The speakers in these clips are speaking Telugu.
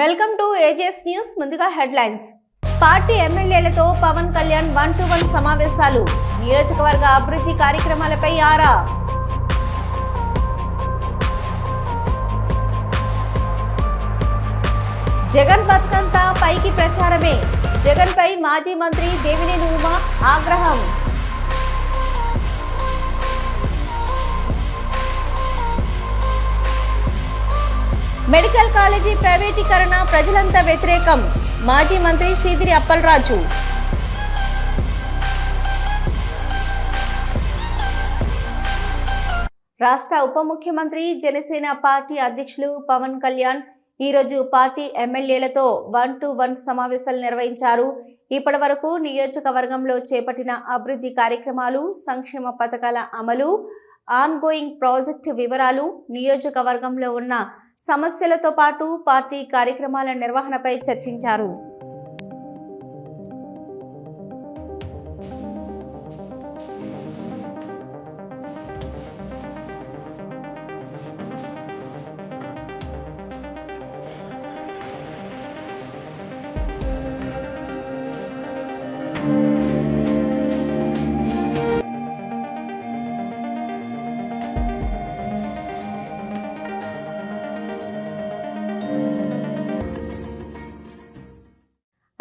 వెల్కమ్ టు ఏజెస్ న్యూస్ ముందుగా హెడ్లైన్స్. పార్టీ ఎమ్మెల్యేలతో Pawan Kalyan one to one సమావేశాలు. నియోజకవర్గ అభివృద్ధి కార్యక్రమాలపై ఆరా. జగన్ బతుకంతా పైకి ప్రచారమే. జగన్పై మాజీ మంత్రి దేవినేని ఉమా ఆగ్రహం. మెడికల్ కాలేజీ ప్రైవేటీకరణ ప్రజలంతా వ్యతిరేకం. మాజీ మంత్రి సీదిరి అప్పలరాజు. రాష్ట్ర ఉప ముఖ్యమంత్రి జనసేన పార్టీ అధ్యక్షులు పవన్ కళ్యాణ్ ఈరోజు పార్టీ ఎమ్మెల్యేలతో వన్ టు వన్ సమావేశాలు నిర్వహించారు. ఇప్పటి వరకు నియోజకవర్గంలో చేపట్టిన అభివృద్ధి కార్యక్రమాలు సంక్షేమ పథకాల అమలు ఆన్గోయింగ్ ప్రాజెక్టు వివరాలు నియోజకవర్గంలో ఉన్న సమస్యలతో పాటు పార్టీ కార్యక్రమాల నిర్వహణపై చర్చించారు.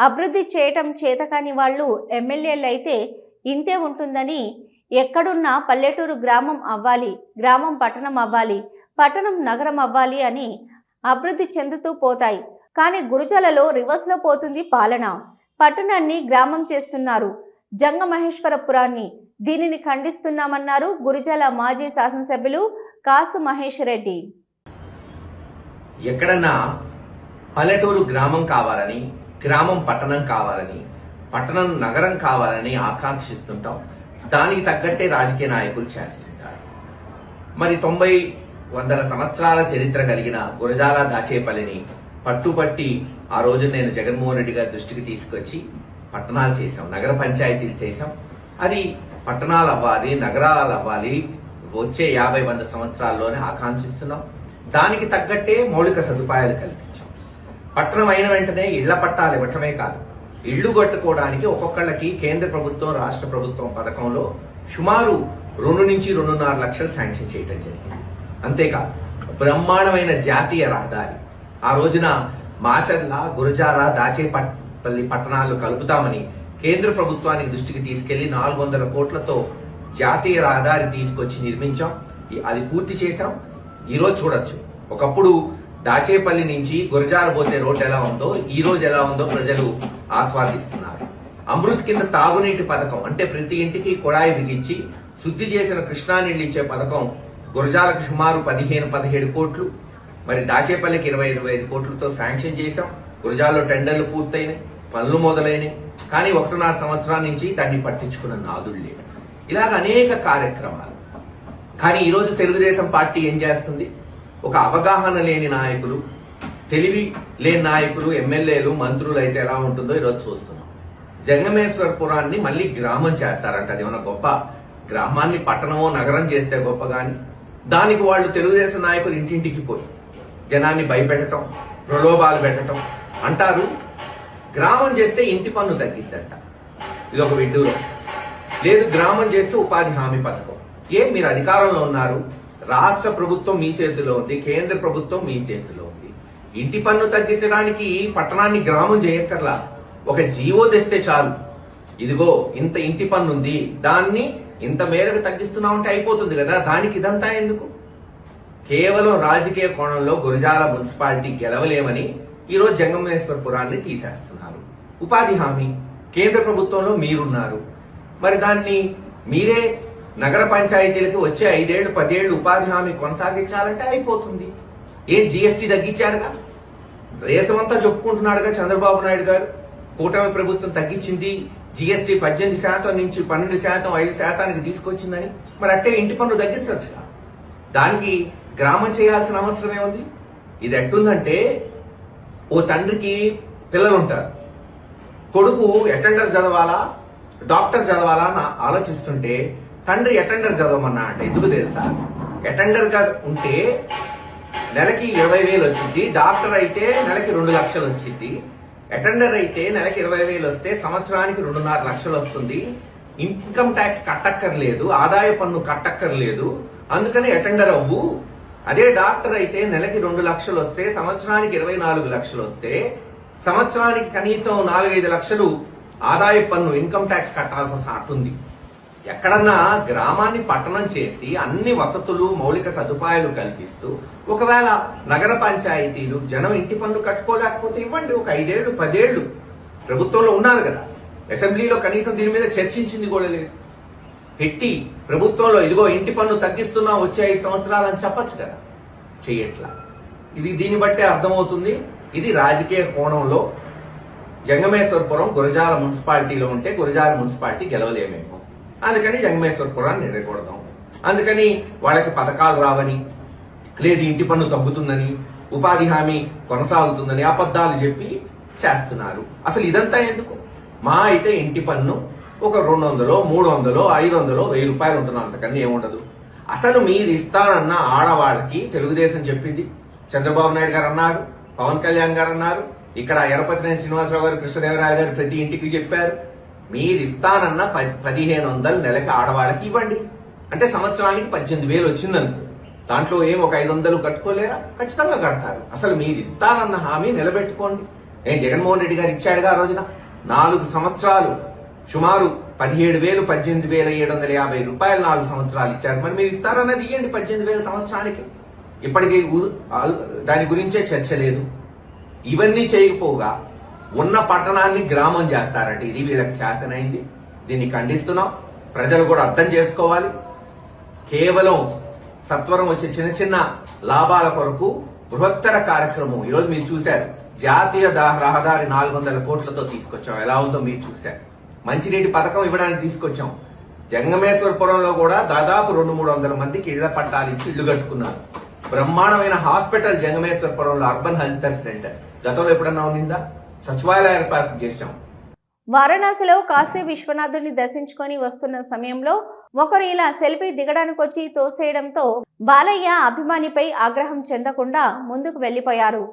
అభివృద్ధి చేయటం చేతకాని వాళ్ళు ఎమ్మెల్యేలు అయితే ఇంతే ఉంటుందని ఎక్కడున్నా పల్లెటూరు గ్రామం అవ్వాలి గ్రామం పట్టణం అవ్వాలి పట్టణం నగరం అవ్వాలి అని అభివృద్ధి చెందుతూ పోతాయి. కానీ గురుజాలలో రివర్స్లో పోతుంది పాలన. పట్టణాన్ని గ్రామం చేస్తున్నారు. జంగమహేశ్వరపురాన్ని దీనిని ఖండిస్తున్నామన్నారు గురుజాల మాజీ శాసనసభ్యులు కాసు మహేష్ రెడ్డి. ఎక్కడన్నా పల్లెటూరు గ్రామం కావాలని గ్రామం పట్టణం కావాలని పట్టణం నగరం కావాలని ఆకాంక్షిస్తుంటాం. దానికి తగ్గట్టే రాజకీయ నాయకులు చేస్తుంటారు. మరి తొంభై వందల సంవత్సరాల చరిత్ర కలిగిన గురజాల దాచేపల్లిని పట్టుపట్టి ఆ రోజు నేను జగన్మోహన్ రెడ్డి గారి దృష్టికి తీసుకొచ్చి పట్టణాలు చేశాం. నగర పంచాయతీలు చేశాం. అది పట్టణాలు అవ్వాలి నగరాలు అవ్వాలి వచ్చే యాభై వంద సంవత్సరాల్లోనే ఆకాంక్షిస్తున్నాం. దానికి తగ్గట్టే మౌలిక సదుపాయాలు కల్పించాం పట్టణం అయిన వెంటనే ఇళ్ళ పట్టాలు ఇవ్వటమే కాదు. ఇళ్ళు కట్టుకోవడానికి ఒక్కొక్కళ్ళకి కేంద్ర ప్రభుత్వం రాష్ట్ర ప్రభుత్వం పథకంలో సుమారు రెండు నుంచి రెండున్నర లక్షలు శాంక్షన్ చేయటం జరిగింది. అంతేకాదు బ్రహ్మాండమైన జాతీయ రహదారి. ఆ రోజున మాచర్ల గురజాల దాచేపల్లి పట్టణాలు కలుపుతామని కేంద్ర ప్రభుత్వానికి దృష్టికి తీసుకెళ్ళి నాలుగు వందల కోట్లతో జాతీయ రహదారి తీసుకొచ్చి నిర్మించాం. అది పూర్తి చేశాం. ఈరోజు చూడొచ్చు. ఒకప్పుడు దాచేపల్లి నుంచి గురజారబోతే రోడ్ రోడ్డు ఎలా ఉందో ఈ రోజు ఎలా ఉందో ప్రజలు ఆస్వాదిస్తున్నారు. అమృత్ కింద తాగునీటి పథకం అంటే ప్రతి ఇంటికి కొడాయి బిగించి శుద్ధి చేసిన కృష్ణా నీళ్ళు ఇచ్చే పథకం గురజాలకు సుమారు పదిహేను పదిహేడు కోట్లు. మరి దాచేపల్లికి ఇరవై ఇరవై ఐదు కోట్లతో శాంక్షన్ చేశాం. గురజాల్లో టెండర్లు పూర్తయినాయి పనులు మొదలైనవి కానీ ఒకటిన్నర సంవత్సరాల నుంచి దాన్ని పట్టించుకున్న నాదుడు లేడు. ఇలాగ అనేక కార్యక్రమాలు. కానీ ఈరోజు తెలుగుదేశం పార్టీ ఏం చేస్తుంది? ఒక అవగాహన లేని నాయకులు తెలివి లేని నాయకులు ఎమ్మెల్యేలు మంత్రులు అయితే ఎలా ఉంటుందో ఈరోజు చూస్తున్నాం. జంగమేశ్వరపురాన్ని మళ్ళీ గ్రామం చేస్తారంట. అది ఏమైనా గొప్ప గ్రామాన్ని పట్టణమో నగరం చేస్తే గొప్ప కానీ దానికి వాళ్ళు తెలుగుదేశం నాయకులు ఇంటింటికి పోయి జనాన్ని భయపెట్టడం ప్రలోభాలు పెట్టడం అంటారు. గ్రామం చేస్తే ఇంటి పన్ను తగ్గిద్దంట. ఇది ఒక విడ్డూరం. లేదు గ్రామం చేస్తే ఉపాధి హామీ పథకం. ఏ మీరు అధికారంలో ఉన్నారు? రాష్ట్ర ప్రభుత్వం మీ చేతిలో ఉంది కేంద్ర ప్రభుత్వం మీ చేతిలో ఉంది. ఇంటి పన్ను తగ్గించడానికి పట్టణాన్ని గ్రామం చేయక్కర్లా. ఒక జీవో తెస్తే చాలు. ఇదిగో ఇంత ఇంటి పన్ను ఉంది దాన్ని ఇంత మేరకు తగ్గిస్తున్నామంటే అయిపోతుంది కదా. దానికి ఇదంతా ఎందుకు? కేవలం రాజకీయ కోణంలో గురజాల మున్సిపాలిటీ గెలవలేమని ఈరోజు జంగమేశ్వరపురాన్ని తీసేస్తున్నారు. ఉపాధి హామీ. కేంద్ర ప్రభుత్వంలో మీరున్నారు. మరి దాన్ని మీరే నగర పంచాయతీలకు వచ్చే ఐదేళ్ళు పదేళ్ళు ఉపాధి హామీ కొనసాగించాలంటే అయిపోతుంది. ఏం జీఎస్టీ తగ్గించారుగా? దేశమంతా చెప్పుకుంటున్నాడుగా చంద్రబాబు నాయుడు గారు. కూటమి ప్రభుత్వం తగ్గించింది. జీఎస్టీ పద్దెనిమిది శాతం నుంచి పన్నెండు శాతం ఐదు శాతానికి తీసుకొచ్చిందని. మరి అట్టే ఇంటి పన్ను తగ్గించవచ్చుగా? దానికి గ్రామం చేయాల్సిన అవసరం ఏముంది ఇది ఎట్టుందంటే ఓ తండ్రికి పిల్లలు ఉంటారు. కొడుకు అటెండర్ చదవాలా డాక్టర్ చదవాలా అని ఆలోచిస్తుంటే తండ్రి అటెండర్ చదవమన్నా అంటే ఎందుకు తెలుసా? అటెండర్గా ఉంటే నెలకి ఇరవై వేలు వచ్చింది డాక్టర్ అయితే నెలకి రెండు లక్షలు వచ్చింది అటెండర్ అయితే నెలకి ఇరవై వేలు వస్తే సంవత్సరానికి రెండున్నర లక్షలు వస్తుంది. ఇన్కమ్ ట్యాక్స్ కట్టక్కర్లేదు ఆదాయ పన్ను కట్టక్కర్లేదు. అందుకని అటెండర్ అవ్వు. అదే డాక్టర్ అయితే నెలకి రెండు లక్షలు వస్తే సంవత్సరానికి ఇరవై నాలుగు లక్షలు వస్తే సంవత్సరానికి కనీసం నాలుగైదు లక్షలు ఆదాయ పన్ను ఇన్కమ్ ట్యాక్స్ కట్టాల్సిన ఉంది ఎక్కడన్నా గ్రామాన్ని పట్టణం చేసి అన్ని వసతులు మౌలిక సదుపాయాలు కల్పిస్తూ ఒకవేళ నగర పంచాయతీలు జనం ఇంటి పనులు కట్టుకోలేకపోతే ఇవ్వండి ఒక ఐదేళ్ళు పదేళ్ళు ప్రభుత్వంలో ఉన్నారు కదా. అసెంబ్లీలో కనీసం దీని మీద చర్చించింది కూడా లేదు. పెట్టి ప్రభుత్వంలో ఇదిగో ఇంటి పన్ను తగ్గిస్తున్నా వచ్చే ఐదు సంవత్సరాలు అని చెప్పొచ్చు కదా. చెయ్యట్లా ఇది దీన్ని బట్టే అర్థమవుతుంది. ఇది రాజకీయ కోణంలో జంగమేశ్వరపురం గురజాల మున్సిపాలిటీలో ఉంటే గురజాల మున్సిపాలిటీ గెలవలేమేమి. అందుకని జంగమేశ్వరపురాన్ని నిలకూడదాం అందుకని వాళ్ళకి పథకాలు రావని లేదు ఇంటి పన్ను తగ్గుతుందని ఉపాధి హామీ కొనసాగుతుందని అబద్ధాలు చెప్పి చేస్తున్నారు. అసలు ఇదంతా ఎందుకు? మా అయితే ఇంటి పన్ను ఒక రెండు వందలో మూడు వందలో ఐదు వందలో వెయ్యి రూపాయలు ఉంటున్నాం. అంతకన్నా ఏముండదు. అసలు మీరు ఇస్తానన్న ఆడవాళ్ళకి తెలుగుదేశం చెప్పింది. చంద్రబాబు నాయుడు గారు అన్నారు పవన్ కళ్యాణ్ గారు అన్నారు ఇక్కడ ఎరపతినేని శ్రీనివాసరావు గారు కృష్ణదేవరాయ గారు ప్రతి ఇంటికి చెప్పారు. మీరు ఇస్తానన్న ప- పదిహేను వందలు నెలకి ఆడవాళ్ళకి ఇవ్వండి. అంటే సంవత్సరానికి పద్దెనిమిది వేలు వచ్చిందనుకో. దాంట్లో ఏం ఒక ఐదు వందలు కట్టుకోలేరా? ఖచ్చితంగా కడతారు. అసలు మీరు ఇస్తానన్న హామీ నిలబెట్టుకోండి. ఏం జగన్మోహన్ రెడ్డి గారు ఇచ్చాడుగా ఆ రోజున? నాలుగు సంవత్సరాలు సుమారు పదిహేడు వేలు పద్దెనిమిది వేల ఏడు వందల యాభై రూపాయలు నాలుగు సంవత్సరాలు ఇచ్చారు. మరి మీరు ఇస్తారన్నది ఇవ్వండి పద్దెనిమిది వేల సంవత్సరానికి. ఇప్పటికీ దాని గురించే చర్చ లేదు. ఇవన్నీ చేయకపోగా ఉన్న పట్టణాన్ని గ్రామం చేస్తారంట ఇది వీళ్ళకి చేతనైంది. దీన్ని ఖండిస్తున్నాం. ప్రజలు కూడా అర్థం చేసుకోవాలి. కేవలం సత్వరం వచ్చే చిన్న చిన్న లాభాల కొరకు బృహత్తర కార్యక్రమం. ఈరోజు మీరు చూశారు. జాతీయ రహదారి నాలుగు వందల కోట్లతో తీసుకొచ్చాం. ఎలా ఉందో మీరు చూశారు. మంచినీటి పథకం ఇవ్వడానికి తీసుకొచ్చాం. జంగమేశ్వరపురంలో కూడా దాదాపు రెండు మూడు వందల మందికి ఇళ్ళ పట్టాలు ఇచ్చి ఇల్లు కట్టుకున్నారు. బ్రహ్మాండమైన హాస్పిటల్ జంగమేశ్వరపురంలో అర్బన్ హెల్త్ సెంటర్. గతంలో ఎప్పుడన్నా ఉన్నిందా సచివాలయ ఏర్పాటు చేశాం వారణాసిలో కాశీ విశ్వనాథుని దర్శించుకొని వస్తున్న సమయంలో ఒకరు ఇలా సెల్ఫీ దిగడానికి వచ్చి తోసేయడంతో బాలయ్య అభిమానిపై ఆగ్రహం చెందకుండా ముందుకు వెళ్ళిపోయారు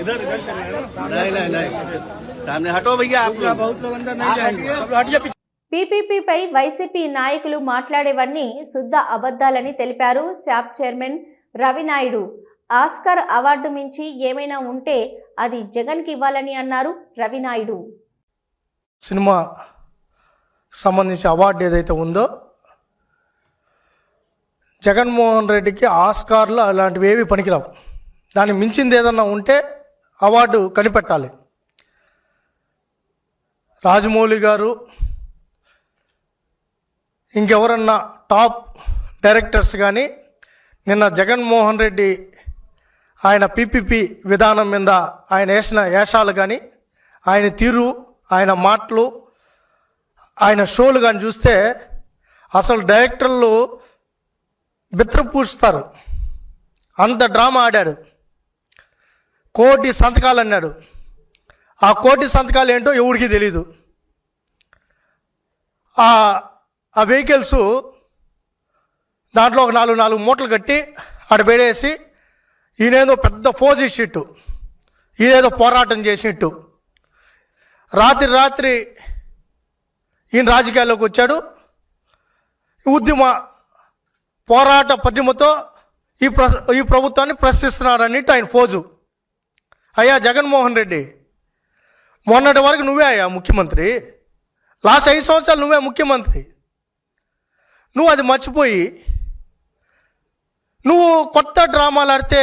इधर इधर चले जाना। नहीं नहीं नहीं सामने हटो भैया आप लोग बहुत लोग अंदर नहीं जाएंगे आप लोग हटिए पीछे। పీపీపీపై వైసీపీ నాయకులు మాట్లాడేవన్నీ శుద్ధ అబద్ధాలని తెలిపారు SAAP chairman Ravinaidu Oscar award మించి ఏమైనా ఉంటే అది జగన్కి ఇవ్వాలని అన్నారు రవినాయుడు సినిమా సంబంధించి అవార్డు ఏదైతే ఉందో జగన్మోహన్ రెడ్డికి ఆస్కార్లు అలాంటివి ఏవి పనికిరావు దాన్ని మించింది ఏదన్నా ఉంటే అవార్డు కనిపెట్టాలి. రాజమౌళి గారు ఇంకెవరన్నా టాప్ డైరెక్టర్స్ కానీ నిన్న జగన్మోహన్ రెడ్డి ఆయన పీపీపీ విధానం మీద ఆయన వేసిన వేషాలు కానీ ఆయన తీరు ఆయన మాటలు ఆయన షోలు కానీ చూస్తే అసలు డైరెక్టర్లు బిత్రపూస్తారు అంత డ్రామా ఆడాడు. కోటి సంతకాలు అన్నాడు. ఆ కోటి సంతకాలు ఏంటో ఎవరికి తెలీదు. ఆ ఆ వెహికల్స్ దాంట్లో ఒక నాలుగు నాలుగు మూటలు కట్టి ఆడ పెడేసి ఈయనేదో పెద్ద ఫోజ్ ఇచ్చిట్టు ఈయనేదో పోరాటం చేసినట్టు. రాత్రి రాత్రి ఈయన రాజకీయాల్లోకి వచ్చాడు. ఉద్యమ పోరాట పద్యమతో ఈ ప్ర ఈ ప్రభుత్వాన్ని ప్రశ్నిస్తున్నాడని ఆయన ఫోజు. అయ్యా జగన్మోహన్ రెడ్డి మొన్నటి వరకు నువ్వే అయ్యా ముఖ్యమంత్రి. లాస్ట్ ఐదు సంవత్సరాలు నువ్వే ముఖ్యమంత్రి. నువ్వు అది మర్చిపోయి నువ్వు కొత్త డ్రామాలు ఆడితే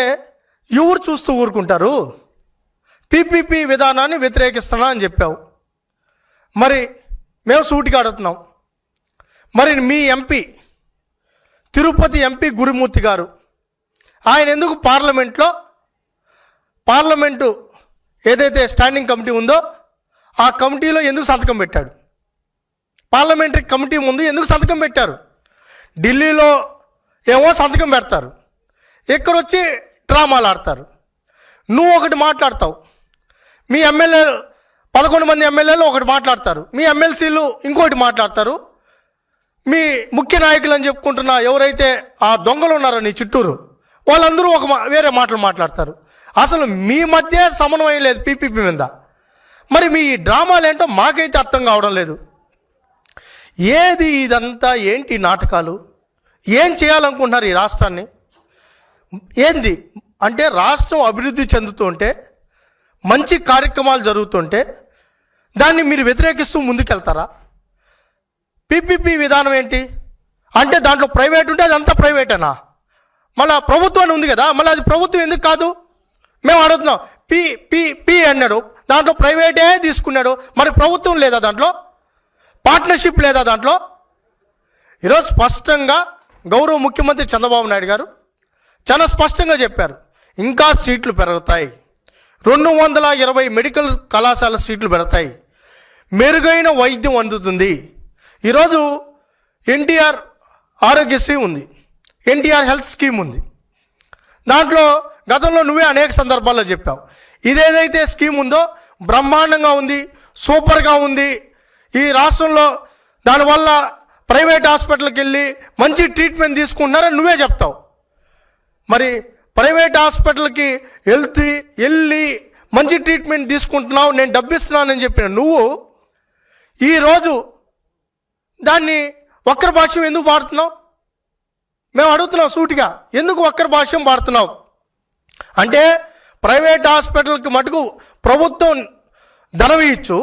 ఎవరు చూస్తూ ఊరుకుంటారు? పీపీపీ విధానాన్ని వ్యతిరేకిస్తున్నా అని చెప్పావు. మరి మేము సూటిగా అడుగుతున్నాం మరి మీ ఎంపీ తిరుపతి ఎంపీ గురుమూర్తి గారు ఆయన ఎందుకు పార్లమెంట్లో పార్లమెంటు ఏదైతే స్టాండింగ్ కమిటీ ఉందో ఆ కమిటీలో ఎందుకు సంతకం పెట్టాడు? పార్లమెంటరీ కమిటీ ముందు ఎందుకు సంతకం పెట్టారు? ఢిల్లీలో ఏమో సంతకం పెడతారు. ఇక్కడ వచ్చి డ్రామాలు ఆడతారు. నువ్వు ఒకటి మాట్లాడతావు. మీ ఎమ్మెల్యే పదకొండు మంది ఎమ్మెల్యేలు ఒకటి మాట్లాడతారు. మీ ఎమ్మెల్సీలు ఇంకోటి మాట్లాడతారు. మీ ముఖ్య నాయకులు అని చెప్పుకుంటున్న ఎవరైతే ఆ దొంగలు ఉన్నారో నీ చుట్టూరు వాళ్ళందరూ ఒక మా- వేరే మాటలు మాట్లాడతారు. అసలు మీ మధ్య సమన్వయం లేదు పీపీపీ మీద. మరి మీ ఈ డ్రామాలు ఏంటో మాకైతే అర్థం కావడం లేదు. ఏది ఇదంతా? ఏంటి నాటకాలు? ఏం చేయాలనుకుంటున్నారు ఈ రాష్ట్రాన్ని? ఏంటి అంటే రాష్ట్రం అభివృద్ధి చెందుతుంటే మంచి కార్యక్రమాలు జరుగుతుంటే దాన్ని మీరు వ్యతిరేకిస్తూ ముందుకెళ్తారా? పీపీపీ విధానం ఏంటి? అంటే దాంట్లో ప్రైవేట్ ఉంటే అదంతా ప్రైవేటేనా? మళ్ళీ ప్రభుత్వం ఉంది కదా మళ్ళీ అది ప్రభుత్వం ఎందుకు కాదు? మేము అడుగుతున్నాం. పి పి పి అన్నాడు. దాంట్లో ప్రైవేటే తీసుకున్నాడు. మరి ప్రభుత్వం లేదా దాంట్లో? పార్ట్నర్షిప్ లేదా దాంట్లో? ఈరోజు స్పష్టంగా గౌరవ ముఖ్యమంత్రి చంద్రబాబు నాయుడు గారు చాలా స్పష్టంగా చెప్పారు. ఇంకా సీట్లు పెరుగుతాయి. రెండు వందల ఇరవై మెడికల్ కళాశాల సీట్లు పెడతాయి మెరుగైన వైద్యం అందుతుంది. ఈరోజు ఎన్టీఆర్ ఆరోగ్యశ్రీ ఉంది. ఎన్టీఆర్ హెల్త్ స్కీమ్ ఉంది. దాంట్లో గతంలో నువ్వే అనేక సందర్భాల్లో చెప్పావు. ఇదేదైతే స్కీమ్ ఉందో బ్రహ్మాండంగా ఉంది సూపర్గా ఉంది. ఈ రాష్ట్రంలో దానివల్ల ప్రైవేట్ హాస్పిటల్కి వెళ్ళి మంచి ట్రీట్మెంట్ తీసుకుంటున్నారని నువ్వే చెప్తావు. మరి ప్రైవేట్ హాస్పిటల్కి వెళ్తే వెళ్ళి మంచి ట్రీట్మెంట్ తీసుకుంటున్నావు నేను డబ్బిస్తున్నానని చెప్పిన నువ్వు ఈరోజు దాన్ని వక్ర భాష్యం ఎందుకు పాడుతున్నావు మేము అడుగుతున్నాం సూటిగా ఎందుకు వక్ర భాష్యం పాడుతున్నావు అంటే ప్రైవేట్ హాస్పిటల్కి మటుకు ప్రభుత్వం ధనం ఇచ్చు.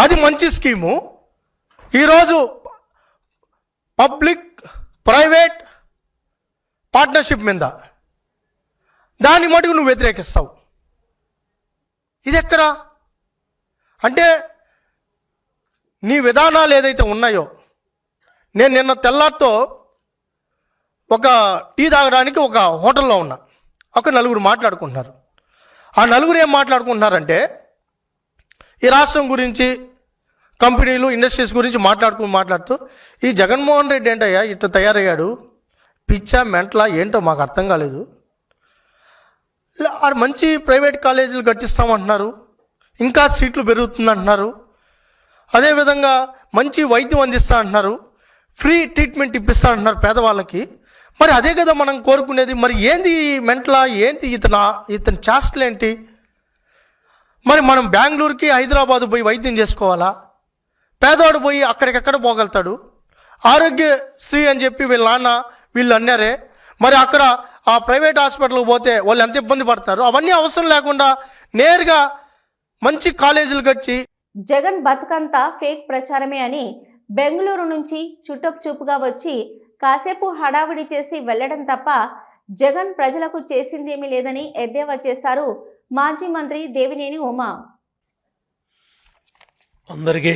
అది మంచి స్కీము. ఈరోజు పబ్లిక్ ప్రైవేట్ పార్ట్నర్షిప్ మీద దాన్ని మటుకు నువ్వు వ్యతిరేకిస్తావు. ఇది ఎక్కడా అంటే నీ విధానాలు ఏదైతే ఉన్నాయో నేను నిన్న తెల్లారితో ఒక టీ తాగడానికి ఒక హోటల్లో ఉన్నా. ఒక నలుగురు మాట్లాడుకుంటున్నారు. ఆ నలుగురు ఏం మాట్లాడుకుంటున్నారంటే ఈ రాష్ట్రం గురించి కంపెనీలు ఇండస్ట్రీస్ గురించి మాట్లాడుకుని మాట్లాడుతూ ఈ జగన్మోహన్ రెడ్డి ఏంటయ్యా ఇట్లా తయారయ్యాడు? పిచ్చా మెంట్లా ఏంటో మాకు అర్థం కాలేదు. ఆడు మంచి ప్రైవేట్ కాలేజీలు కట్టిస్తామంటున్నారు. ఇంకా సీట్లు పెరుగుతుందంటున్నారు. అదేవిధంగా మంచి వైద్యం అందిస్తా అంటున్నారు. ఫ్రీ ట్రీట్మెంట్ ఇప్పిస్తా అంటున్నారు పేదవాళ్ళకి. మరి అదే కదా మనం కోరుకునేది. మరి ఏంది మెంట్లా? ఏంటి ఇతను ఇతని చేష్టలు ఏంటి మరి మనం బెంగళూరుకి హైదరాబాద్ పోయి వైద్యం చేసుకోవాలా? పేదవాడు పోయి అక్కడికక్కడ పోగలుగుతాడు? ఆరోగ్యశ్రీ అని చెప్పి వీళ్ళ నాన్న వీళ్ళు అన్నారే. మరి అక్కడ ఆ ప్రైవేట్ హాస్పిటల్కి పోతే వాళ్ళు ఎంత ఇబ్బంది పడతారు? అవన్నీ అవసరం లేకుండా నేరుగా మంచి కాలేజీలు కట్టి జగన్ బతుకంతా ఫేక్ ప్రచారమే అని బెంగళూరు నుంచి చుట్టపు చూపుగా వచ్చి కాసేపు హడావిడి చేసి వెళ్ళడం తప్ప జగన్ ప్రజలకు చేసిందేమీ లేదని ఎద్దేవా చేశారు మాజీ మంత్రి దేవినేని ఉమా. అందరికీ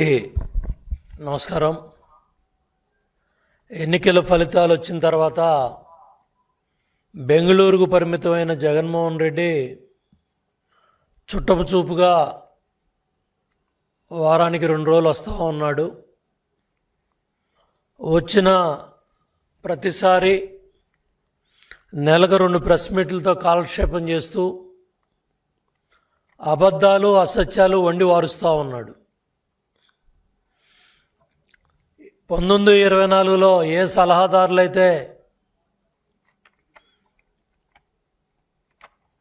నమస్కారం. ఎన్నికల ఫలితాలు వచ్చిన తర్వాత బెంగళూరుకు పరిమితమైన జగన్మోహన్ రెడ్డి చుట్టపు చూపుగా వారానికి రెండు రోజులు వస్తూ ఉన్నాడు. వచ్చిన ప్రతిసారి నెలకు రెండు ప్రెస్ మీట్లతో కాలక్షేపం చేస్తూ అబద్ధాలు అసత్యాలు వండి వారుస్తూ ఉన్నాడు. పంతొమ్మిది ఇరవై నాలుగులో ఏ సలహాదారులు అయితే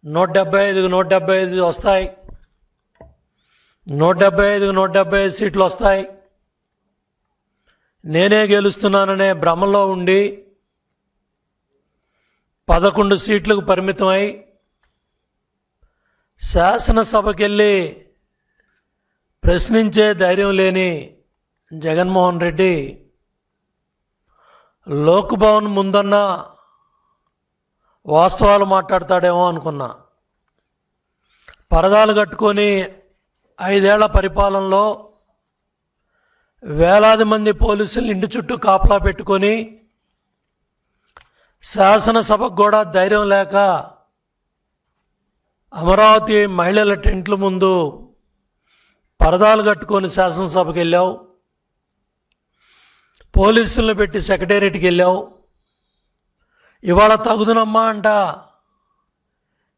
నూట డెబ్బై ఐదుకు నూట డెబ్బై ఐదు వస్తాయి నూట డెబ్బై ఐదుకు నూట డెబ్బై ఐదు సీట్లు వస్తాయి నేనే గెలుస్తున్నాననే భ్రమలో ఉండి పదకొండు సీట్లకు పరిమితమై శాసనసభకి వెళ్ళి ప్రశ్నించే ధైర్యం లేని జగన్మోహన్ రెడ్డి లోక్ భవన్ ముందన్న వాస్తవాలు మాట్లాడతాడేమో అనుకున్నా. పరదాలు కట్టుకొని ఐదేళ్ళ పరిపాలనలో వేలాది మంది పోలీసులు ఇంటి చుట్టూ కాపలా పెట్టుకొని శాసనసభకు కూడా ధైర్యం లేక అమరావతి మహిళల టెంట్ల ముందు పరదాలు కట్టుకొని శాసనసభకి వెళ్ళావు. పోలీసులను పెట్టి సెక్రటేరియట్కి వెళ్ళావు. ఇవాళ తగుదునమ్మా అంట.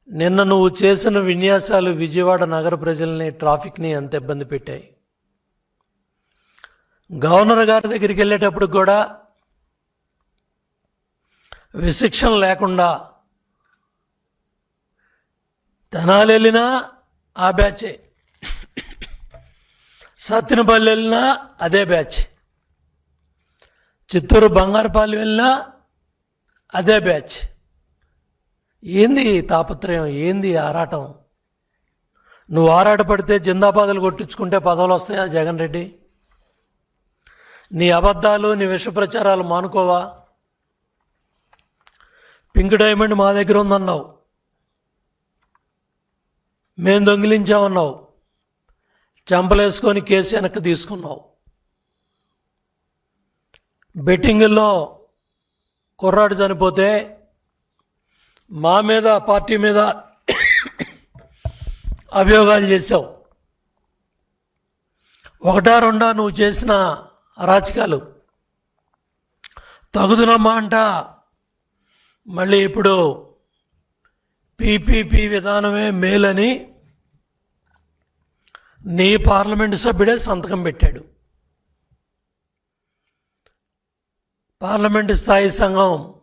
నిన్న నువ్వు చేసిన విన్యాసాలు విజయవాడ నగర ప్రజల్ని ట్రాఫిక్ని ఎంత ఇబ్బంది పెట్టాయి. గవర్నర్ గారి దగ్గరికి వెళ్ళేటప్పుడు కూడా విశిక్షణ లేకుండా తెనాలి వెళ్ళినా ఆ బ్యాచే. సత్తినపల్లి వెళ్ళినా అదే బ్యాచ్. చిత్తూరు బంగారుపాలెం వెళ్ళినా అదే బ్యాచ్. ఏంది తాపత్రయం? ఏంది ఆరాటం? నువ్వు ఆరాటపడితే జిందాబాదులు కొట్టించుకుంటే పదవులు వస్తాయా జగన్ రెడ్డి? నీ అబద్ధాలు నీ విషప్రచారాలు మానుకోవా? పింక్ డైమండ్ మా దగ్గర ఉందన్నావు. మేము దొంగిలించామన్నావు. చంపలేసుకొని కేసు వెనక్కి తీసుకున్నావు. బెట్టింగుల్లో కుర్రాడు చనిపోతే మా మీద పార్టీ మీద అభియోగాలు చేశావు. ఒకటా రెండా నువ్వు చేసిన అరాచకాలు తగుదునమ్మా అంట. మళ్ళీ ఇప్పుడు పీపీపీ విధానమే మేలని నీ పార్లమెంటు సభ్యుడే సంతకం పెట్టాడు. పార్లమెంటు స్థాయి సంఘం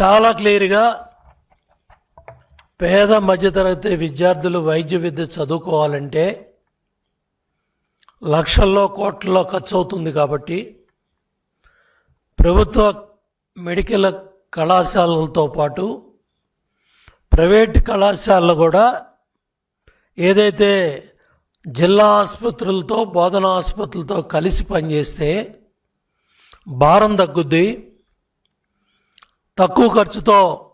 చాలా క్లియర్గా పేద మధ్యతరగతి విద్యార్థులు వైద్య విద్య చదువుకోవాలంటే లక్షల్లో కోట్లలో ఖర్చు అవుతుంది కాబట్టి ప్రభుత్వ మెడికల్ కళాశాలలతో పాటు ప్రైవేట్ కళాశాలలు కూడా ఏదైతే జిల్లా ఆసుపత్రులతో బోధనా ఆసుపత్రులతో కలిసి పనిచేస్తే భారం తగ్గుద్ది. తక్కువ ఖర్చుతో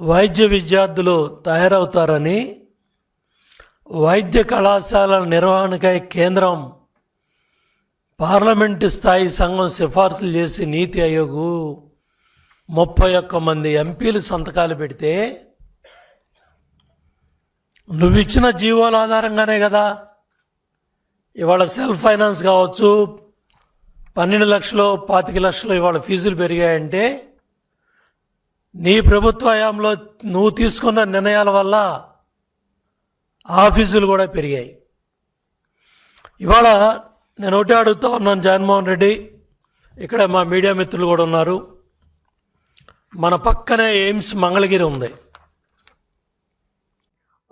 వైద్య విద్యార్థులు తయారవుతారని వైద్య కళాశాలల నిర్వహణకై కేంద్రం పార్లమెంటు స్థాయి సంఘం సిఫార్సులు చేసి నీతి ఆయోగ్ ముప్పై ఒక్క మంది ఎంపీలు సంతకాలు పెడితే నువ్విచ్చిన జీవోల ఆధారంగానే కదా. ఇవాళ సెల్ఫ్ ఫైనాన్స్ కావచ్చు పన్నెండు లక్షలు పాతిక లక్షలు ఇవాళ ఫీజులు పెరిగాయంటే నీ ప్రభుత్వ హయాంలో నువ్వు తీసుకున్న నిర్ణయాల వల్ల ఆ ఫీజులు కూడా పెరిగాయి. ఇవాళ నేను ఒకటే అడుగుతా ఉన్నాను జగన్మోహన్ రెడ్డి. ఇక్కడ మా మీడియా మిత్రులు కూడా ఉన్నారు. మన పక్కనే ఎయిమ్స్ మంగళగిరి ఉంది.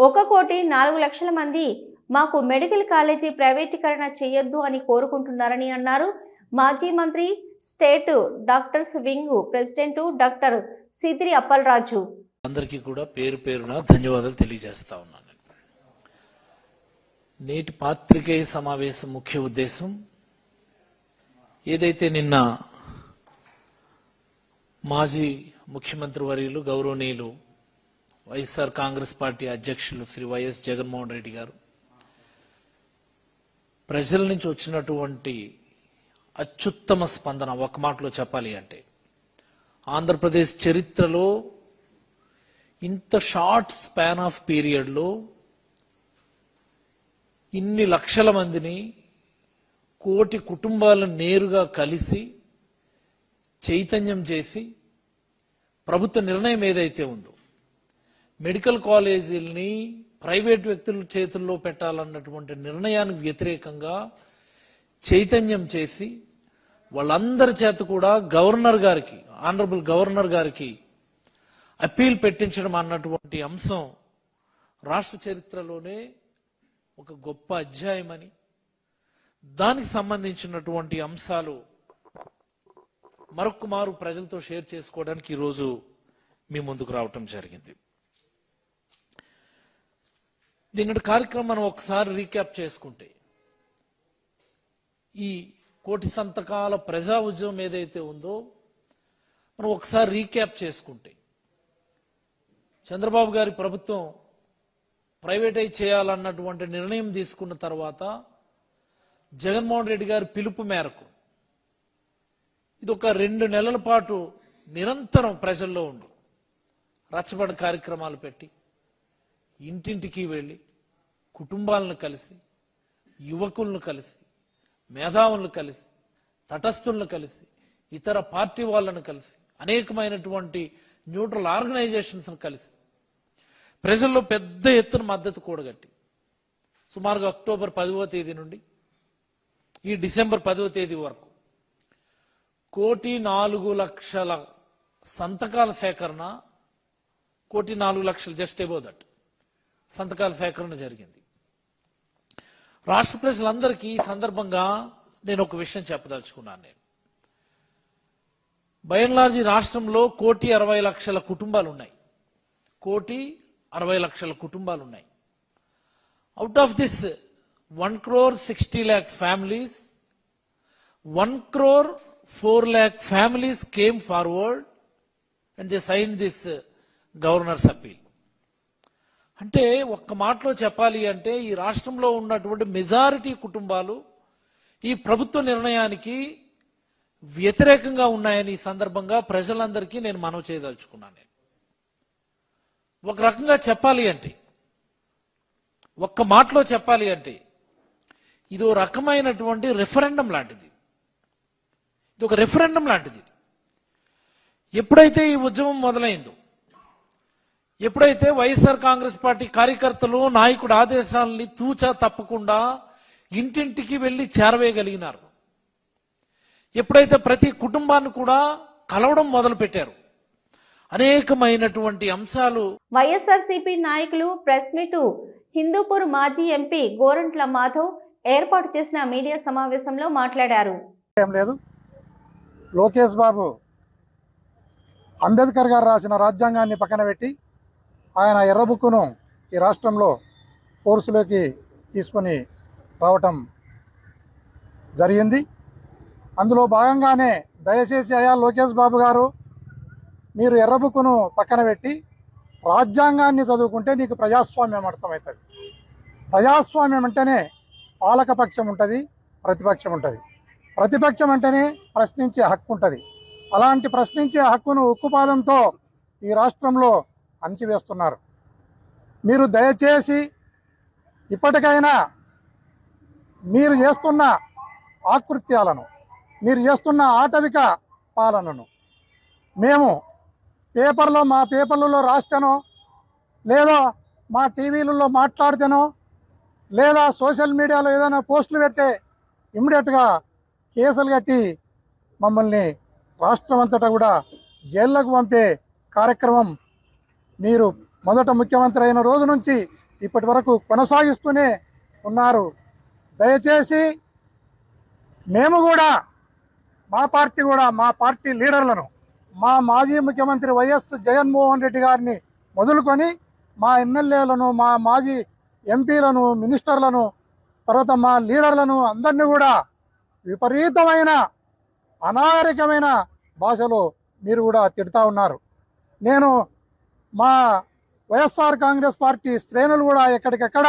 ఒక కోటి నాలుగు లక్షల మంది మాకు మెడికల్ కాలేజీ ప్రైవేటీకరణ చేయొద్దు అని కోరుకుంటున్నారని అన్నారు మాజీ మంత్రి state doctors wing president doctor Sidiri Appalaraju. అందరికీ కూడా పేరు పేరున ధన్యవాదాలు తెలియజేస్తా ఉన్నాను. నేటి పాత్రికేయ సమావేశం ముఖ్య ఉద్దేశం ఏదైతే నిన్న మాజీ ముఖ్యమంత్రి వర్యులు గౌరవనీయులు వైఎస్ఆర్ కాంగ్రెస్ పార్టీ అధ్యక్షులు శ్రీ వైఎస్ జగన్మోహన్ రెడ్డి గారు ప్రజల నుంచి వచ్చినటువంటి అత్యుత్తమ స్పందన ఒక మాటలో చెప్పాలి అంటే ఆంధ్రప్రదేశ్ చరిత్రలో ఇంత షార్ట్ స్పాన్ ఆఫ్ పీరియడ్లో ఇన్ని లక్షల మందిని కోటి కుటుంబాలను నేరుగా కలిసి చైతన్యం చేసి ప్రభుత్వ నిర్ణయం ఏదైతే ఉందో మెడికల్ కాలేజీల్ని ప్రైవేట్ వ్యక్తుల చేతుల్లో పెట్టాలన్నటువంటి నిర్ణయానికి వ్యతిరేకంగా చైతన్యం చేసి వాళ్ళందరి చేత కూడా గవర్నర్ గారికి ఆనరబుల్ గవర్నర్ గారికి అప్పీల్ పెట్టించడం అన్నటువంటి అంశం రాష్ట్ర చరిత్రలోనే ఒక గొప్ప అధ్యాయమని. దానికి సంబంధించినటువంటి అంశాలు మరొక మారు ప్రజలతో షేర్ చేసుకోవడానికి ఈరోజు మీ ముందుకు రావటం జరిగింది. నిన్నటి కార్యక్రమం మనం ఒకసారి రీక్యాప్ చేసుకుంటే ఈ కోటి సంతకాల ప్రజా ఉద్యమం ఏదైతే ఉందో మనం ఒకసారి రీక్యాప్ చేసుకుంటే చంద్రబాబు గారి ప్రభుత్వం ప్రైవేటైజ్ చేయాలన్నటువంటి నిర్ణయం తీసుకున్న తర్వాత జగన్మోహన్ రెడ్డి గారి పిలుపు మేరకు ఇది ఒక రెండు నెలల పాటు నిరంతరం ప్రజల్లో ఉండు. రచ్చబడి కార్యక్రమాలు పెట్టి ఇంటింటికి వెళ్ళి కుటుంబాలను కలిసి యువకులను కలిసి మేధావులను కలిసి తటస్థులను కలిసి ఇతర పార్టీ వాళ్ళను కలిసి అనేకమైనటువంటి న్యూట్రల్ ఆర్గనైజేషన్స్ను కలిసి ప్రజల్లో పెద్ద ఎత్తున మద్దతు కూడగట్టి. సుమారుగా అక్టోబర్ పదవ తేదీ నుండి ఈ డిసెంబర్ పదవ తేదీ వరకు కోటి నాలుగు లక్షల సంతకాల సేకరణ కోటి నాలుగు లక్షలు జస్ట్ ఎబో దట్ సంతకాల సేకరణ జరిగింది. రాష్ట్ర ప్రజలందరికీ ఈ సందర్భంగా నేను ఒక విషయం చెప్పదలుచుకున్నాను నేను. బయన్లాజీ రాష్ట్రంలో కోటి అరవై లక్షల కుటుంబాలు ఉన్నాయి. కోటి అరవై లక్షల కుటుంబాలు ఉన్నాయి out of this one crore sixty lakhs families one crore four lakh families came forward and they sign this governor's appeal అంటే ఒక్క మాటలో చెప్పాలి అంటే ఈ రాష్ట్రంలో ఉన్నటువంటి మెజారిటీ కుటుంబాలు ఈ ప్రభుత్వ నిర్ణయానికి వ్యతిరేకంగా ఉన్నాయని ఈ సందర్భంగా ప్రజలందరికీ నేను మనవి చేయదలుచుకున్నాను. నేను ఒక రకంగా చెప్పాలి అంటే ఒక్క మాటలో చెప్పాలి అంటే ఇది ఓ రకమైనటువంటి రెఫరెండం లాంటిది. ఇది ఒక రెఫరెండం లాంటిది. ఎప్పుడైతే ఈ ఉద్యమం మొదలైందో ఎప్పుడైతే వైఎస్ఆర్ కాంగ్రెస్ పార్టీ కార్యకర్తలు నాయకుడు ఆదేశాలని తూచా తప్పకుండా ఇంటింటికి వెళ్ళి చేరవేయగలిగినారు. ఎప్పుడైతే ప్రతి కుటుంబాన్ని కూడా కలవడం మొదలుపెట్టారు అనేకమైనటువంటి అంశాలు వైఎస్ఆర్సీపీ నాయకులు ప్రెస్ మీటు హిందూపూర్ మాజీ ఎంపీ గోరంట్ల మాధవ్ ఏర్పాటు చేసిన మీడియా సమావేశంలో మాట్లాడారు. ఏం లేదు. లోకేష్ బాబు అంబేద్కర్ గారు రాసిన రాజ్యాంగాన్ని పక్కన పెట్టి ఆయన ఎర్ర బుక్కును ఈ రాష్ట్రంలో ఫోర్సులోకి తీసుకొని రావటం జరిగింది. అందులో భాగంగానే దయచేసి అయ్యా లోకేష్ బాబు గారు మీరు ఎర్రబుక్కును పక్కన పెట్టి రాజ్యాంగాన్ని చదువుకుంటే నీకు ప్రజాస్వామ్యం అర్థమవుతుంది. ప్రజాస్వామ్యం అంటేనే పాలకపక్షం ఉంటుంది ప్రతిపక్షం ఉంటుంది. ప్రతిపక్షం అంటేనే ప్రశ్నించే హక్కు ఉంటుంది. అలాంటి ప్రశ్నించే హక్కును ఉక్కుపాదంతో ఈ రాష్ట్రంలో అంచివేస్తున్నారు. మీరు దయచేసి ఇప్పటికైనా మీరు చేస్తున్న ఆకృత్యాలను మీరు చేస్తున్న ఆటవిక పాలనను మేము పేపర్లో మా పేపర్లలో రాస్తానో లేదా మా టీవీలలో మాట్లాడితేనో లేదా సోషల్ మీడియాలో ఏదైనా పోస్టులు పెడితే ఇమ్మీడియట్గా కేసులు కట్టి మమ్మల్ని రాష్ట్రం అంతటా కూడా జైళ్ళకు పంపే కార్యక్రమం మీరు మొదట ముఖ్యమంత్రి అయిన రోజు నుంచి ఇప్పటి వరకు కొనసాగిస్తూనే ఉన్నారు. దయచేసి మేము కూడా మా పార్టీ కూడా మా పార్టీ లీడర్లను మా మాజీ ముఖ్యమంత్రి వైఎస్ జగన్మోహన్ రెడ్డి గారిని మొదలుకొని మా ఎమ్మెల్యేలను మా మాజీ ఎంపీలను మినిస్టర్లను తర్వాత మా లీడర్లను అందరినీ కూడా విపరీతమైన అనాగరికమైన భాషలో మీరు కూడా తిడతా ఉన్నారు. నేను మా వైఎస్ఆర్ కాంగ్రెస్ పార్టీ శ్రేణులు కూడా ఎక్కడికెక్కడ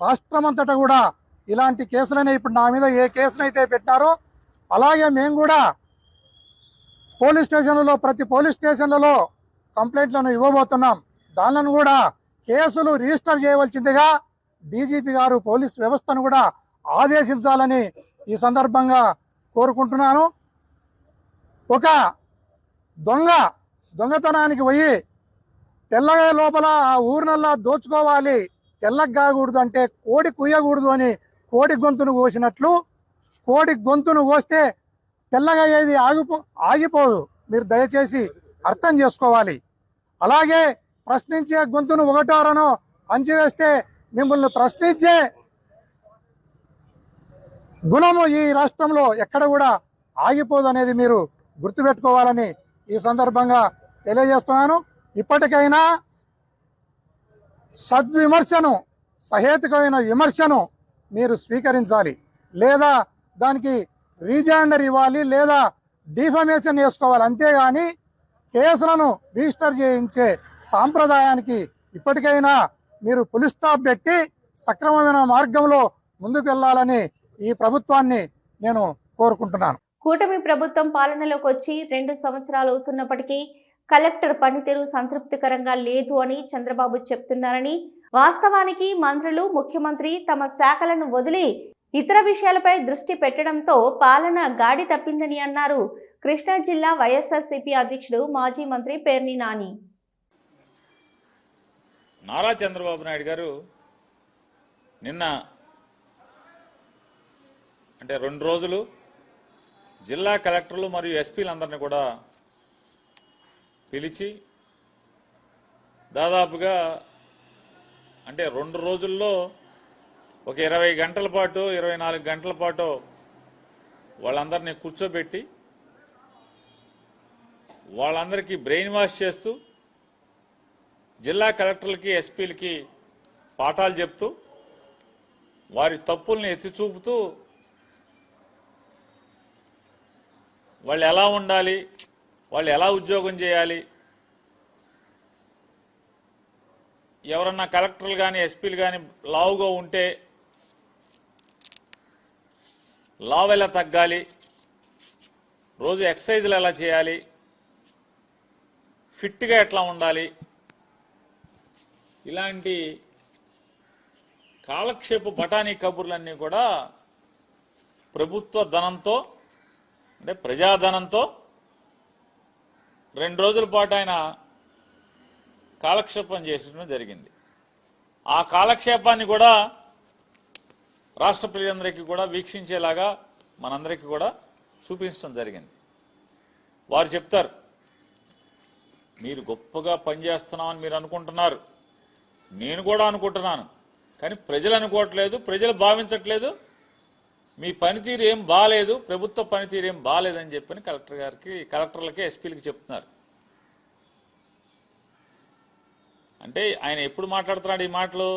రాష్ట్రమంతటా కూడా ఇలాంటి కేసులనే ఇప్పుడు నా మీద ఏ కేసునైతే పెట్టారో అలాగే మేము కూడా పోలీస్ స్టేషన్లలో ప్రతి పోలీస్ స్టేషన్లలో కంప్లైంట్లను ఇవ్వబోతున్నాం. దానిలను కూడా కేసులు రిజిస్టర్ చేయవలసిందిగా డీజీపీ గారు పోలీస్ వ్యవస్థను కూడా ఆదేశించాలని ఈ సందర్భంగా కోరుకుంటున్నాను. ఒక దొంగ దొంగతనానికి పోయి తెల్లగా లోపల ఆ ఊరినల్లా దోచుకోవాలి తెల్లగా కాకూడదు అంటే కోడి కుయ్యకూడదు అని కోడి గొంతును కోసినట్లు కోడి గొంతును కోస్తే తెల్లగా ఏది ఆగిపో ఆగిపోదు. మీరు దయచేసి అర్థం చేసుకోవాలి. అలాగే ప్రశ్నించే గొంతును ఒకటోరనో అంచివేస్తే మిమ్మల్ని ప్రశ్నించే గుణము ఈ రాష్ట్రంలో ఎక్కడ కూడా ఆగిపోదు అనేది మీరు గుర్తుపెట్టుకోవాలని ఈ సందర్భంగా తెలియజేస్తున్నాను. ఇప్పటికైనా సద్విమర్శను సహేతుకమైన విమర్శను మీరు స్వీకరించాలి. లేదా దానికి రీజాండర్ ఇవ్వాలి లేదా డిఫమేషన్ చేసుకోవాలి. అంతేగాని కేసులను రిజిస్టర్ చేయించే సాంప్రదాయానికి ఇప్పటికైనా మీరు పులి స్టాప్ పెట్టి సక్రమమైన మార్గంలో ముందుకు వెళ్ళాలని ఈ ప్రభుత్వాన్ని నేను కోరుకుంటున్నాను. కూటమి ప్రభుత్వం పాలనలోకి వచ్చి రెండు సంవత్సరాలు అవుతున్నప్పటికీ కలెక్టర్ పనితీరు సంతృప్తికరంగా లేదు అని చంద్రబాబు చెప్తున్నారని వాస్తవానికి మంత్రులు ముఖ్యమంత్రి తమ శాఖలను వదిలి ఇతర విషయాలపై దృష్టి పెట్టడంతో పాలన గాడి తప్పిందని అన్నారు. కృష్ణా జిల్లా వైఎస్ఆర్సీపీ అధ్యక్షుడు మాజీ మంత్రి పేర్ని నాని. నారా చంద్రబాబు నాయుడు గారు నిన్న అంటే రెండు రోజులు జిల్లా కలెక్టర్లు మరియు ఎస్పీలందరినీ కూడా పిలిచి దాదాపుగా అంటే రెండు రోజుల్లో ఒక ఇరవై గంటల పాటు ఇరవై నాలుగు గంటల పాటు వాళ్ళందరినీ కూర్చోబెట్టి వాళ్ళందరికీ బ్రెయిన్ వాష్ చేస్తూ జిల్లా కలెక్టర్లకి ఎస్పీలకి పాఠాలు చెప్తూ వారి తప్పుల్ని ఎత్తి చూపుతూ వాళ్ళు ఎలా ఉండాలి వాళ్ళు ఎలా ఉద్యోగం చేయాలి ఎవరన్నా కలెక్టర్లు కానీ ఎస్పీలు కానీ లావుగా ఉంటే లావ్ ఎలా తగ్గాలి రోజు ఎక్సర్సైజ్లు ఎలా చేయాలి ఫిట్గా ఎట్లా ఉండాలి ఇలాంటి కాలక్షేపు బఠానీ కబుర్లన్నీ కూడా ప్రభుత్వ ధనంతో అంటే ప్రజాధనంతో రెండు రోజుల పాటు ఆయన కాలక్షేపం చేసడం జరిగింది. ఆ కాలక్షేపాన్ని కూడా రాష్ట్ర ప్రజలందరికీ కూడా వీక్షించేలాగా మనందరికీ కూడా చూపించడం జరిగింది. వారు చెప్తారు మీరు గొప్పగా పనిచేస్తున్నామని మీరు అనుకుంటున్నారు. నేను కూడా అనుకుంటున్నాను కానీ ప్రజలు అనుకోవట్లేదు ప్రజలు భావించట్లేదు. మీ పనితీరు ఏం బాగాలేదు ప్రభుత్వ పనితీరు ఏం బాగాలేదని చెప్పని కలెక్టర్ గారికి కలెక్టర్లకి ఎస్పీలకి చెప్తున్నారు. అంటే ఆయన ఎప్పుడు మాట్లాడుతున్నాడు ఈ మాటలు?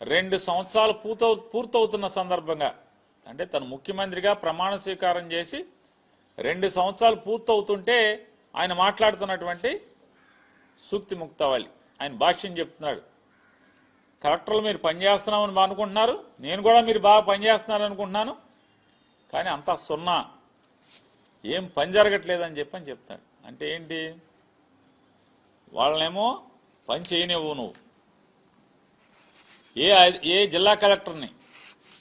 రెండు సంవత్సరాలు పూర్తవు పూర్తవుతున్న సందర్భంగా అంటే తను ముఖ్యమంత్రిగా ప్రమాణ స్వీకారం చేసి రెండు సంవత్సరాలు పూర్తవుతుంటే ఆయన మాట్లాడుతున్నటువంటి సూక్తి ముక్తవాలి ఆయన భాష్యం చెప్తున్నాడు. కలెక్టర్లు మీరు పనిచేస్తున్నామని అనుకుంటున్నారు నేను కూడా మీరు బాగా పనిచేస్తున్నారు అనుకుంటున్నాను కానీ అంతా సున్నా. ఏం పని జరగట్లేదని చెప్పి అని చెప్తాడు. అంటే ఏంటి? వాళ్ళనేమో పని చేయనివ్వు నువ్వు. ఏ ఐ- ఏ జిల్లా కలెక్టర్ని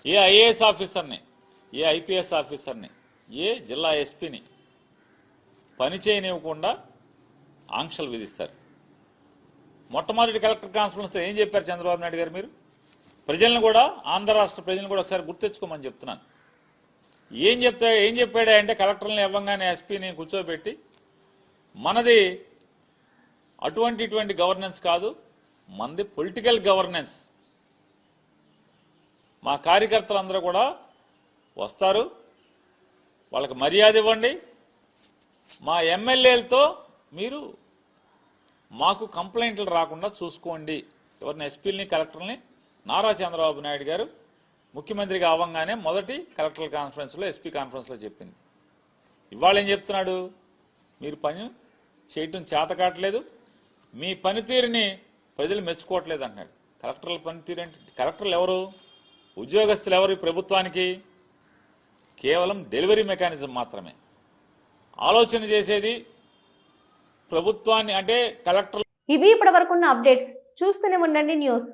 ఏ ఐఏఎస్ ఆఫీసర్ని ఏ ఐపీఎస్ ఆఫీసర్ని ఏ జిల్లా ఎస్పీని పని చేయనివ్వకుండా ఆంక్షలు విధిస్తారు. మొట్టమొదటి కలెక్టర్ కాన్ఫరెన్స్ ఏం చెప్పారు చంద్రబాబు నాయుడు గారు మీరు? ప్రజలను కూడా ఆంధ్ర రాష్ట్ర ప్రజలను కూడా ఒకసారి గుర్తెచ్చుకోమని చెప్తున్నాను. ఏం చెప్తా ఏం చెప్పాడా అంటే కలెక్టర్లను ఇవ్వంగానే ఎస్పీని కూర్చోబెట్టి మనది అటువంటి ఇటువంటి గవర్నెన్స్ కాదు మనది పొలిటికల్ గవర్నెన్స్. మా కార్యకర్తలందరూ కూడా వస్తారు. వాళ్ళకి మర్యాద ఇవ్వండి. మా ఎమ్మెల్యేలతో మీరు మాకు కంప్లైంట్లు రాకుండా చూసుకోండి. ఎవరిని ఎస్పీలని కలెక్టర్ని? నారా చంద్రబాబు నాయుడు గారు ముఖ్యమంత్రిగా అవ్వగానే మొదటి కలెక్టర్ కాన్ఫరెన్స్లో ఎస్పీ కాన్ఫరెన్స్లో చెప్పింది. ఇవాళ ఏం చెప్తున్నాడు? మీరు పని చేయటం చేతకాట్లేదు మీ పనితీరుని ప్రజలు మెచ్చుకోవట్లేదు అంటున్నాడు. కలెక్టర్ల పనితీరు అంటే కలెక్టర్లు ఎవరు? ఉద్యోగస్తులు ఎవరు ప్రభుత్వానికి? కేవలం డెలివరీ మెకానిజం మాత్రమే. ఆలోచన చేసేది ప్రభుత్వాన్ని అంటే కలెక్టర్ ఇవి ఇప్పటి వరకున్న అప్డేట్స్. చూస్తూనే ఉండండి న్యూస్.